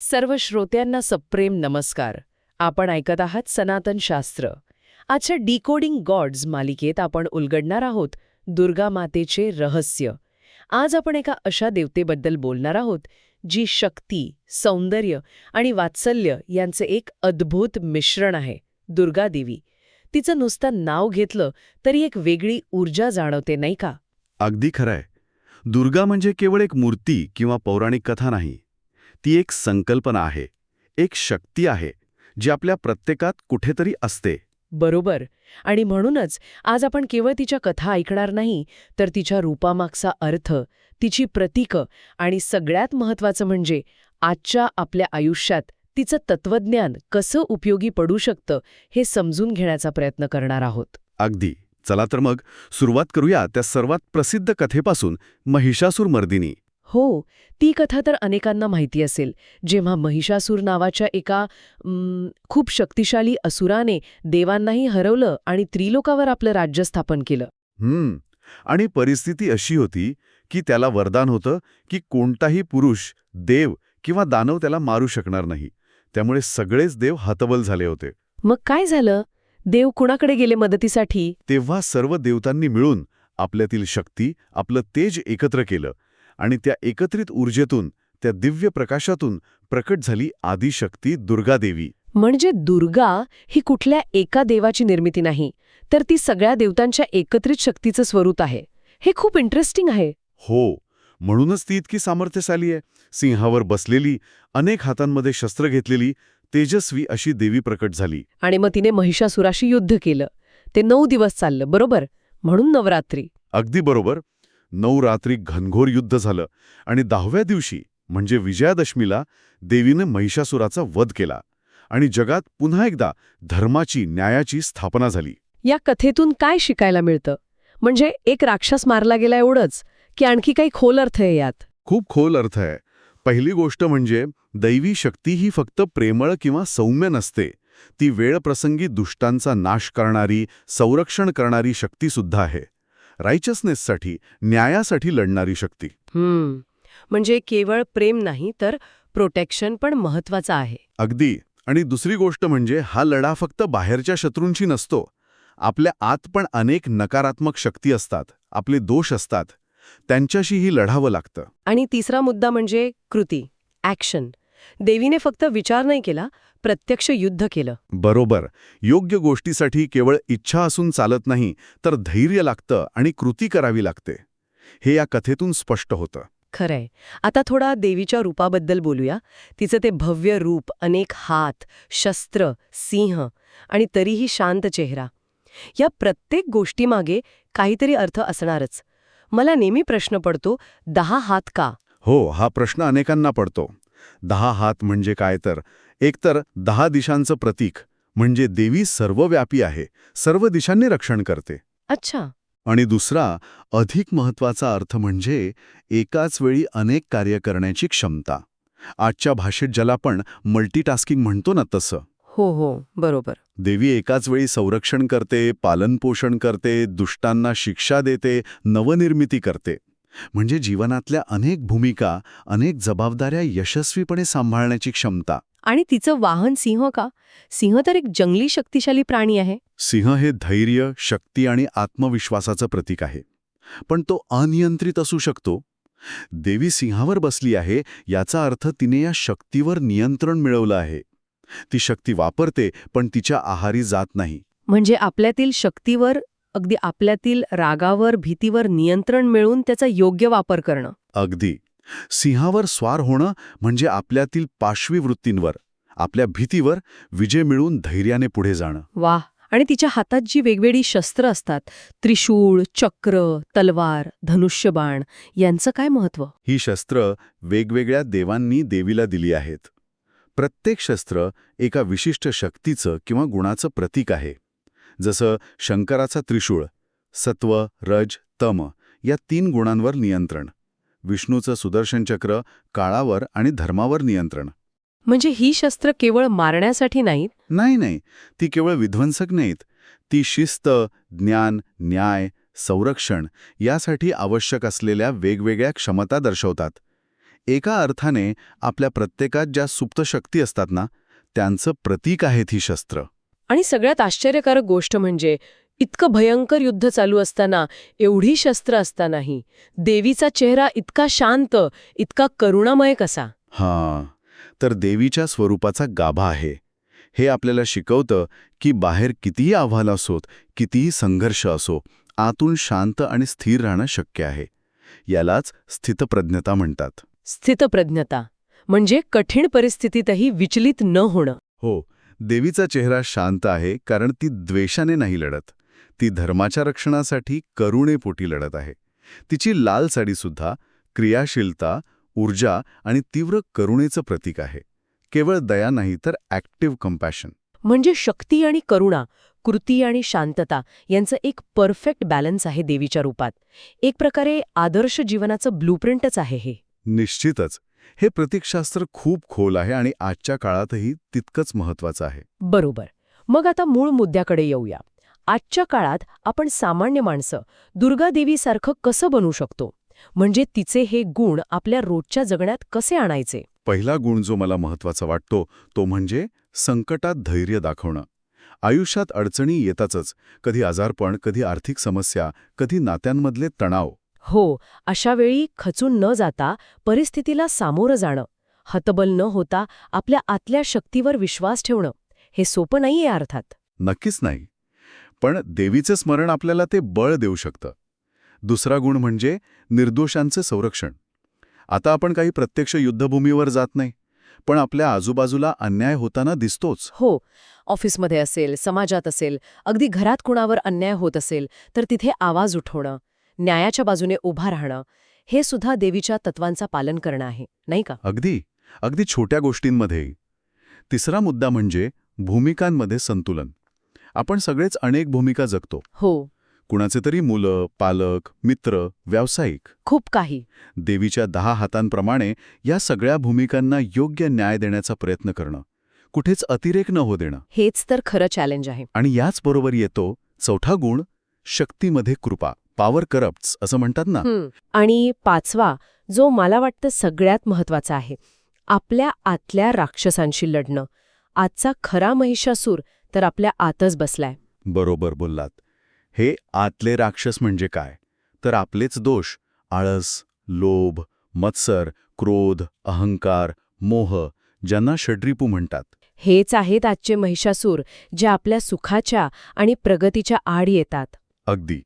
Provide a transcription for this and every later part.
सर्व श्रोत्यांना सप्रेम नमस्कार. आपण ऐकत आहात सनातन शास्त्र. आजच्या डिकोडिंग गॉड्स मालिकेत आपण उलगडणार आहोत दुर्गा मातेचे रहस्य. आज आपण एका अशा देवतेबद्दल बोलणार आहोत जी शक्ती सौंदर्य आणि वात्सल्य यांचे एक अद्भुत मिश्रण आहे दुर्गा देवी. तिचं नुसतं नाव घेतलं तरी एक वेगळी ऊर्जा जाणवते नाही का? अगदी खरंय. दुर्गा म्हणजे केवळ एक मूर्ती किंवा पौराणिक कथा नाही. ती एक संकल्पना आहे एक शक्ती आहे जी आपल्या प्रत्येकात कुठेतरी असते. बरोबर. आणि म्हणूनच आज आपण केवळ तिच्या कथा ऐकणार नाही तर तिच्या रूपामागचा अर्थ तिची प्रतीकं आणि सगळ्यात महत्त्वाचं म्हणजे आजच्या आपल्या आयुष्यात तिचं तत्वज्ञान कसं उपयोगी पडू शकतं हे समजून घेण्याचा प्रयत्न करणार आहोत. अगदी. चला तर मग सुरुवात करूया त्या सर्वात प्रसिद्ध कथेपासून महिषासूर मर्दिनी हो ती कथा तर अनेकांना माहिती असेल. जेव्हा महिषासूर नावाच्या एका खूप शक्तिशाली असुराने देवांनाही हरवलं आणि त्रिलोकावर आपलं राज्य स्थापन केलं. हम्म. आणि परिस्थिती अशी होती की त्याला वरदान होतं की कोणताही पुरुष देव किंवा दानव त्याला मारू शकणार नाही. त्यामुळे सगळेच देव हतबल झाले होते. मग काय झालं? देव कुणाकडे गेले मदतीसाठी? तेव्हा सर्व देवतांनी मिळून आपल्यातील शक्ती आपलं तेज एकत्र केलं. आणि त्या एकत्रित ऊर्जेतून त्या दिव्य प्रकाशातून प्रकट झाली आदिशक्ती दुर्गादेवी म्हणजे दुर्गा ही कुठल्या एका देवाची निर्मिती नाही तर ती सगळ्या देवतांच्या एकत्रित शक्तीचं स्वरूप आहे. हे खूप इंटरेस्टिंग आहे. हो म्हणूनच ती इतकी सामर्थ्यशाली आहे. सिंहावर बसलेली अनेक हातांमध्ये शस्त्र घेतलेली तेजस्वी अशी देवी प्रकट झाली. आणि मग तिने महिषासुराशी युद्ध केलं. ते नऊ दिवस चाललं बरोबर? म्हणून नवरात्री. अगदी बरोबर. नऊ रात्री घनघोर युद्ध झालं आणि दहाव्या दिवशी म्हणजे विजयादशमीला देवीने महिषासुराचा वध केला आणि जगात पुन्हा एकदा धर्माची न्यायाची स्थापना झाली. या कथेतून काय शिकायला मिळतं? म्हणजे एक राक्षस मारला गेला एवढंच की आणखी काही खोल अर्थ आहे यात? खूप खोल अर्थ आहे. पहिली गोष्ट म्हणजे दैवी शक्ती ही फक्त प्रेमळ किंवा सौम्य नसते. ती वेळप्रसंगी दुष्टांचा नाश करणारी संरक्षण करणारी शक्तीसुद्धा आहे. रायचसनेससाठी न्यायासाठी लढणारी शक्ती. हम्म. म्हणजे केवळ प्रेम नाही तर प्रोटेक्शन पण महत्वाचं आहे. अगदी. आणि दुसरी गोष्ट म्हणजे हा लढा फक्त बाहेरच्या शत्रूंशी नसतो. आपल्या आत पण अनेक नकारात्मक शक्ती असतात. आपले दोष असतात. त्यांच्याशीही लढावं लागतं. आणि तिसरा मुद्दा म्हणजे कृती ॲक्शन देवीने फक्त विचार नाही केला प्रत्यक्ष युद्ध केलं. बरोबर. योग्य गोष्टीसाठी केवळ इच्छा असून चालत नाही तर धैर्य लागतं आणि कृती करावी लागते. हे या कथेतून स्पष्ट होतं. खरंय. आता थोडा देवीच्या रूपाबद्दल बोलूया. तिचं ते भव्य रूप अनेक हात शस्त्र सिंह आणि तरीही शांत चेहरा. या प्रत्येक गोष्टीमागे काहीतरी अर्थ असणारच. मला नेहमी प्रश्न पडतो दहा हात का? हो हा प्रश्न अनेकांना पडतो. दहा हात म्हणजे काय तर? एकतर दहा दिशांचं प्रतीक म्हणजे देवी सर्वव्यापी आहे सर्व दिशांनी रक्षण करते. अच्छा. आणि दुसरा अधिक महत्त्वाचा अर्थ म्हणजे एकाच वेळी अनेक कार्य करण्याची क्षमता. आजच्या भाषेत ज्याला आपण मल्टीटास्किंग म्हणतो ना तसं. हो हो बरोबर. देवी एकाच वेळी संरक्षण करते पालनपोषण करते दुष्टांना शिक्षा देते नवनिर्मिती करते. म्हणजे जीवनातल्या अनेक भूमिका अनेक जबाबदाऱ्या यशस्वीपणे सांभाळण्याची क्षमता. आणि तिचं वाहन सिंह का? सिंह तर एक जंगली शक्तिशाली प्राणी आहे. सिंह हे धैर्य शक्ती आणि आत्मविश्वासाचं प्रतीक आहे. पण तो अनियंत्रित असू शकतो. देवी सिंहावर बसली आहे याचा अर्थ तिने या शक्तीवर नियंत्रण मिळवलं आहे. ती शक्ती वापरते पण तिच्या आहारी जात नाही. म्हणजे आपल्यातील शक्तीवर अगदी आपल्यातील रागावर भीतीवर नियंत्रण मिळवून त्याचा योग्य वापर करणं. अगदी. सिंहावर स्वार होणं म्हणजे आपल्यातील पाशवी वृत्तींवर आपल्या भीतीवर विजय मिळवून धैर्याने पुढे जाणं. वाह! आणि तिच्या हातात जी वेगवेगळी शस्त्र असतात त्रिशूळ चक्र तलवार धनुष्यबाण यांचं काय महत्त्व? ही शस्त्र वेगवेगळ्या देवांनी देवीला दिली आहेत. प्रत्येक शस्त्र एका विशिष्ट शक्तीचं किंवा गुणाचं प्रतीक आहे. जसं शंकराचा त्रिशूळ सत्व रज तम या तीन गुणांवर नियंत्रण विष्णूचं सुदर्शन चक्र काळावर आणि धर्मावर नियंत्रण. म्हणजे ही शस्त्र केवळ मारण्यासाठी नाहीत? नाही नाही. ती केवळ विध्वंसक नाहीत. ती शिस्त ज्ञान न्याय संरक्षण यासाठी आवश्यक असलेल्या वेगवेगळ्या क्षमता दर्शवतात. एका अर्थाने आपल्या प्रत्येकात ज्या सुप्त शक्ती असतात ना त्यांचं प्रतीक आहेत ही शस्त्र. आणि सगळ्यात आश्चर्यकारक गोष्ट म्हणजे इतकं भयंकर युद्ध चालू असताना एवढी शस्त्र असतानाही देवीचा चेहरा इतका शांत इतका करुणामय कसा? हां तर देवीच्या स्वरूपाचा गाभा आहे. हे आपल्याला शिकवतं की बाहेर कितीही आव्हानं असोत कितीही संघर्ष असो आतून शांत आणि स्थिर राहणं शक्य आहे. यालाच स्थितप्रज्ञता म्हणतात. स्थितप्रज्ञता म्हणजे कठीण परिस्थितीतही विचलित न होणं. हो देवीचा चेहरा शांत आहे कारण ती द्वेषाने नाही लढत. ती धर्माच्या रक्षणासाठी करुणेपोटी लढत आहे. तिची लाल साडीसुद्धा क्रियाशीलता ऊर्जा आणि तीव्र करुणेचं प्रतीक आहे. केवळ दया नाही तर ॲक्टिव्ह कंपॅशन म्हणजे शक्ती आणि करुणा कृती आणि शांतता यांचं एक परफेक्ट बॅलन्स आहे देवीच्या रूपात. एक प्रकारे आदर्श जीवनाचं ब्लूप्रिंटच आहे हे. निश्चितच. हे प्रतीकशास्त्र खूप खोल आहे आणि आजच्या काळातही तितकंच महत्वाचं आहे. बरोबर. मग आता मूळ मुद्द्याकडे येऊया. आजच्या काळात आपण सामान्य माणसं दुर्गादेवीसारखं कसं बनू शकतो? म्हणजे तिचे हे गुण आपल्या रोजच्या जगण्यात कसे आणायचे? पहिला गुण जो मला महत्त्वाचा वाटतो तो म्हणजे संकटात धैर्य दाखवणं. आयुष्यात अडचणी येतातच. कधी आजारपण कधी आर्थिक समस्या कधी नात्यांमधले तणाव. हो अशा वेळी खचून न जाता परिस्थितीला सामोरं जाणं हतबल न होता आपल्या आतल्या शक्तीवर विश्वास ठेवणं हे सोपं नाहीये अर्थात. नक्कीच नाही. पण देवीचं स्मरण आपल्याला ते बळ देऊ शकतं. दुसरा गुण म्हणजे निर्दोषांचं संरक्षण. आता आपण काही प्रत्यक्ष युद्धभूमीवर जात नाही पण आपल्या आजूबाजूला अन्याय होताना दिसतोच. हो ऑफिसमध्ये असेल समाजात असेल अगदी घरात कुणावर अन्याय होत असेल तर तिथे आवाज उठवणं न्यायाच्या बाजूने उभा राहणं हे सुद्धा देवीच्या तत्वांचा पालन करणं आहे नाही का? अगदी. अगदी छोट्या गोष्टींमध्येही तिसरा मुद्दा म्हणजे भूमिकांमध्ये संतुलन. आपण सगळेच अनेक भूमिका जगतो. हो. कुणाचे तरी मुलं पालक मित्र व्यावसायिक. खूप काही. देवीच्या दहा हातांप्रमाणे या सगळ्या भूमिकांना योग्य न्याय देण्याचा प्रयत्न करणं. कुठेच अतिरेक न हो देणं. हेच तर खरं चॅलेंज आहे. आणि याचबरोबर येतो चौथा गुण शक्तीमध्ये कृपा. पॉवर करप्ट्स असं म्हणतात ना. आणि पाचवा जो मला वाटतं सगळ्यात महत्त्वाचा आहे आपल्या आतल्या राक्षसांशी लढणं. आजचा खरा महिषासूर तर आपल्या आतच बसलाय. बरोबर बोललात. हे आतले राक्षस म्हणजे काय? तर आपलेच दोष आळस लोभ मत्सर क्रोध अहंकार मोह ज्यांना षड्रिपू म्हणतात. हेच आहेत आजचे महिषासूर जे आपल्या सुखाच्या आणि प्रगतीच्या आड येतात. अगदी.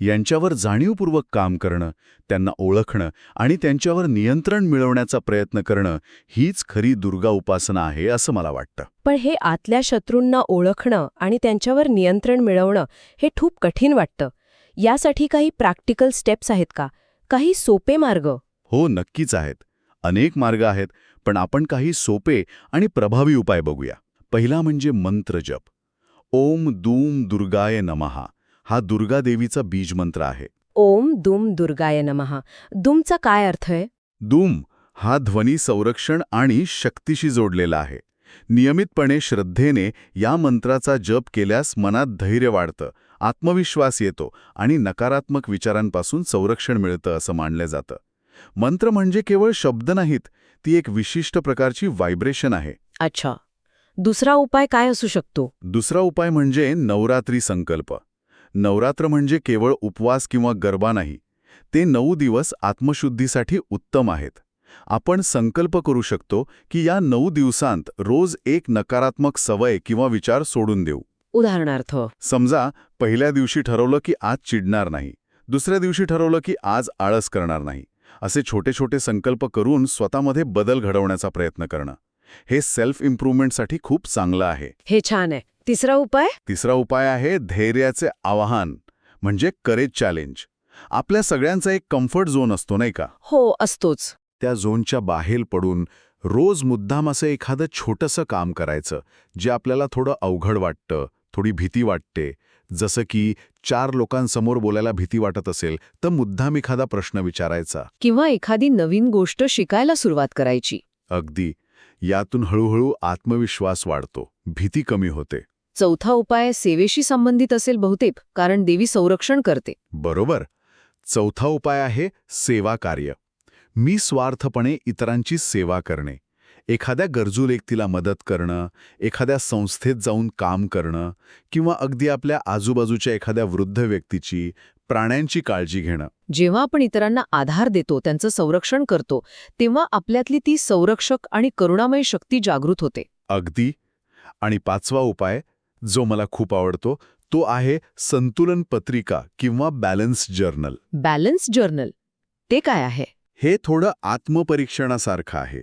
यांच्यावर जाणीवपूर्वक काम करणं त्यांना ओळखणं आणि त्यांच्यावर नियंत्रण मिळवण्याचा प्रयत्न करणं हीच खरी दुर्गा उपासना आहे असं मला वाटतं. पण हे आतल्या शत्रूंना ओळखणं आणि त्यांच्यावर नियंत्रण मिळवणं हे खूप कठीण वाटतं. यासाठी काही प्रॅक्टिकल स्टेप्स आहेत का? काही सोपे मार्ग? हो नक्कीच आहेत. अनेक मार्ग आहेत पण आपण काही सोपे आणि प्रभावी उपाय बघूया. पहिला म्हणजे मंत्र जप. ओम दूम दुर्गाय नमहा हा दुर्गा देवीचा बीज मंत्र आहे. ओम दुम दुर्गाय नमहा दुमचा काय अर्थ आहे? दूम हा ध्वनी संरक्षण आणि शक्तीशी जोडलेला आहे. नियमितपणे श्रद्धेने या मंत्राचा जप केल्यास मनात धैर्य वाढतं आत्मविश्वास येतो आणि नकारात्मक विचारांपासून संरक्षण मिळतं असं मानलं जातं. मंत्र म्हणजे केवळ शब्द नाहीत ती एक विशिष्ट प्रकारची व्हायब्रेशन आहे. अच्छा. दुसरा उपाय काय असू शकतो? दुसरा उपाय म्हणजे नवरात्री संकल्प. नवरात्र म्हणजे केवळ उपवास किंवा गरबा नाही ते नऊ दिवस आत्मशुद्धीसाठी उत्तम आहेत. आपण संकल्प करू शकतो की या नऊ दिवसांत रोज एक नकारात्मक सवय किंवा विचार सोडून देऊ. उदाहरणार्थ समजा पहिल्या दिवशी ठरवलं की आज चिडणार नाही दुसऱ्या दिवशी ठरवलं की आज आळस करणार नाही असे छोटे छोटे संकल्प करून स्वतःमध्ये बदल घडवण्याचा प्रयत्न करणं हे सेल्फ इम्प्रूव्हमेंटसाठी खूप चांगलं आहे. हे छान आहे. तिसरा उपाय? तिसरा उपाय आहे धैर्याचे आवाहन म्हणजे करेज चॅलेंज आपल्या सगळ्यांचा एक कम्फर्ट झोन असतो नाही का? हो असतोच. त्या झोनच्या बाहेर पडून रोज मुद्दाम असं एखादं छोटंसं काम करायचं जे आपल्याला थोडं अवघड वाटतं थोडी भीती वाटते. जसं की चार लोकांसमोर बोलायला भीती वाटत असेल तर मुद्दाम एखादा प्रश्न विचारायचा. किंवा एखादी नवीन गोष्ट शिकायला सुरुवात करायची. अगदी. यातून हळूहळू आत्मविश्वास वाढतो भीती कमी होते. चौथा उपाय सेवेशी संबंधित असेल बहुतेक कारण देवी संरक्षण करते. बरोबर. चौथा उपाय आहे सेवा कार्य. मी स्वार्थपणे इतरांची सेवा करणे. एखाद्या गरजू व्यक्तीला मदत करणं एखाद्या संस्थेत जाऊन काम करणं किंवा अगदी आपल्या आजूबाजूच्या एखाद्या वृद्ध व्यक्तीची प्राण्यांची काळजी घेणं. जेव्हा आपण इतरांना आधार देतो त्यांचं संरक्षण करतो तेव्हा आपल्यातली ती संरक्षक आणि करुणामय शक्ती जागृत होते. अगदी. आणि पाचवा उपाय जो मला खूप आवडतो तो आहे संतुलन पत्रिका किंवा बॅलन्स जर्नल. Balance journal. ते काय आहे? हे थोडं आत्मपरीक्षणासारखं आहे.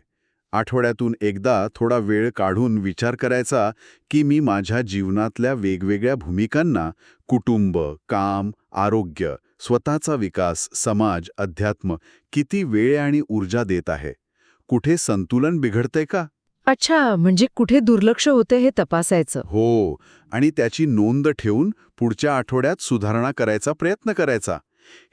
आठवड्यातून एकदा थोडा वेळ काढून विचार करायचा की मी माझ्या जीवनातल्या वेगवेगळ्या भूमिकांना कुटुंब काम आरोग्य स्वतःचा विकास समाज अध्यात्म किती वेळ आणि ऊर्जा देत आहे? कुठे संतुलन बिघडतंय का? अच्छा म्हणजे कुठे दुर्लक्ष होते हे तपासायचं? हो आणि त्याची नोंद ठेवून पुढच्या आठवड्यात सुधारणा करायचा प्रयत्न करायचा.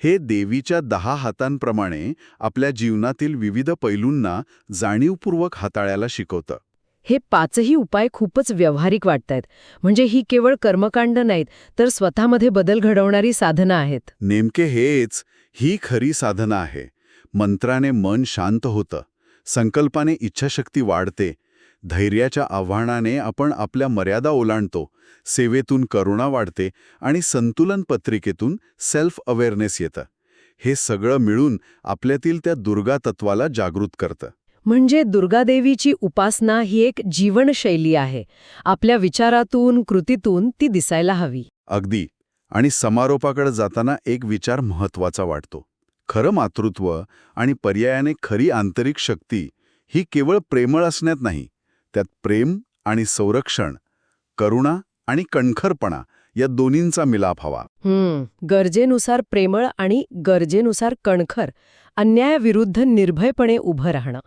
हे देवीच्या दहा हातांप्रमाणे आपल्या जीवनातील विविध पैलूंना जाणीवपूर्वक हाताळायला शिकवतं. हे पाचही उपाय खूपच व्यावहारिक वाटतायत. म्हणजे ही केवळ कर्मकांड नाहीत तर स्वतःमध्ये बदल घडवणारी साधनं आहेत. नेमके हेच ही खरी साधना आहे. मंत्राने मन शांत होतं. संकल्पाने इच्छाशक्ती वाढते. धैर्याच्या आव्हानाने आपण आपल्या मर्यादा ओलांडतो. सेवेतून करुणा वाढते आणि संतुलन पत्रिकेतून सेल्फ अवेअरनेस येतं. हे सगळं मिळून आपल्यातील त्या दुर्गा तत्वाला जागृत करतं. म्हणजे दुर्गादेवीची उपासना ही एक जीवनशैली आहे. आपल्या विचारातून कृतीतून ती दिसायला हवी. अगदी. आणि समारोपाकडे जाताना एक विचार महत्त्वाचा वाटतो. खरं मातृत्व आणि पर्यायाने खरी आंतरिक शक्ती ही केवळ प्रेमळ असण्यात नाही त्यात प्रेम आणि संरक्षण करुणा आणि कणखरपणा या दोन्हींचा मिलाप हवा. हम्म गरजेनुसार प्रेमळ आणि गरजेनुसार कणखर अन्यायाविरुद्ध निर्भयपणे उभं राहणं.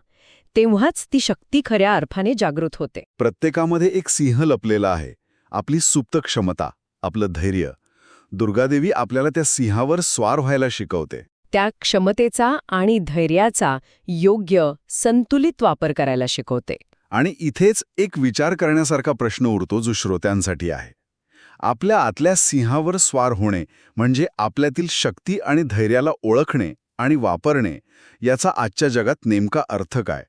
तेव्हाच ती शक्ती खऱ्या अर्थाने जागृत होते. प्रत्येकामध्ये एक सिंह लपलेला आहे. आपली सुप्त क्षमता आपलं धैर्य. दुर्गादेवी आपल्याला त्या सिंहावर स्वार व्हायला शिकवते. त्या क्षमतेचा आणि धैर्याचा योग्य संतुलित वापर करायला शिकवते. आणि इथेच एक विचार करण्यासारखा प्रश्न उरतो जो श्रोत्यांसाठी आहे. आपल्या आतल्या सिंहावर स्वार होणे म्हणजे आपल्यातील शक्ती आणि धैर्याला ओळखणे आणि वापरणे याचा आजच्या जगात नेमका अर्थ काय?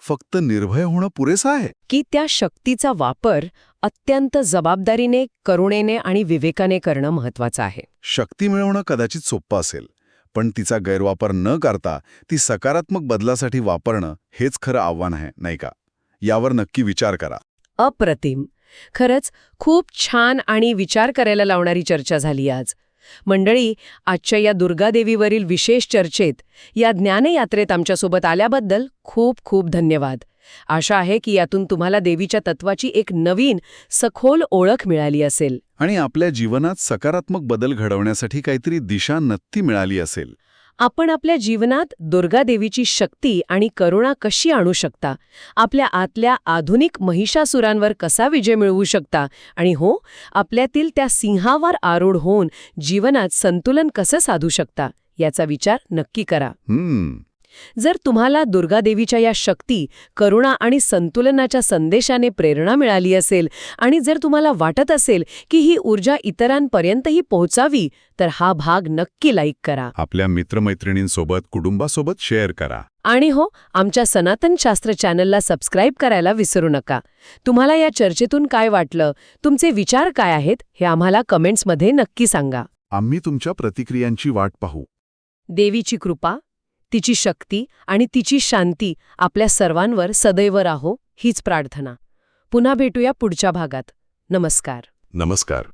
फक्त निर्भय होणं पुरेसं आहे? की त्या शक्तीचा वापर अत्यंत जबाबदारीने करुणेने आणि विवेकाने करणं महत्वाचं आहे. शक्ती मिळवणं कदाचित सोपं असेल पण तिचा गैरवापर न करता ती सकारात्मक बदलासाठी वापरणं हेच खरं आव्हान आहे नाही का? यावर नक्की विचार करा. अप्रतिम. खरंच खूप छान आणि विचार करायला लावणारी चर्चा झाली आज. मंडळी आजच्या या दुर्गादेवीवरील विशेष चर्चेत या ज्ञानयात्रेत आमच्यासोबत आल्याबद्दल खूप खूप धन्यवाद. आशा आहे की यातून तुम्हाला देवीच्या तत्वाची एक नवीन सखोल ओळख मिळाली असेल. आणि आपल्या जीवनात सकारात्मक बदल घडवण्यासाठी काहीतरी दिशा नक्की मिळाली असेल. आपण आपल्या जीवनात दुर्गादेवीची शक्ती आणि करुणा कशी आणू शकता? आपल्या आतल्या आधुनिक महिषासुरांवर कसा विजय मिळवू शकता? आणि हो आपल्यातील त्या सिंहावर आरूढ होऊन जीवनात संतुलन कसं साधू शकता? याचा विचार नक्की करा. हम्म. जर तुम्हाला दुर्गादेवीच्या या शक्ती करुणा आणि संतुलनाच्या संदेशाने प्रेरणा मिळाली असेल आणि जर तुम्हाला वाटत असेल की ही ऊर्जा इतरांपर्यंतही पोहोचावी तर हा भाग नक्की लाईक करा. आपल्या मित्रमैत्रिणींसोबत कुटुंबासोबत शेअर करा. आणि हो आमच्या सनातन शास्त्र चॅनलला सबस्क्राईब करायला विसरू नका. तुम्हाला या चर्चेतून काय वाटलं तुमचे विचार काय आहेत हे आम्हाला कमेंट्समध्ये नक्की सांगा. आम्ही तुमच्या प्रतिक्रियांची वाट पाहू. देवीची कृपा तिची शक्ती आणि तिची शांती आपल्या सर्वांवर सदैव राहो हीच प्रार्थना. पुन्हा भेटूया पुढच्या भागात. नमस्कार. नमस्कार.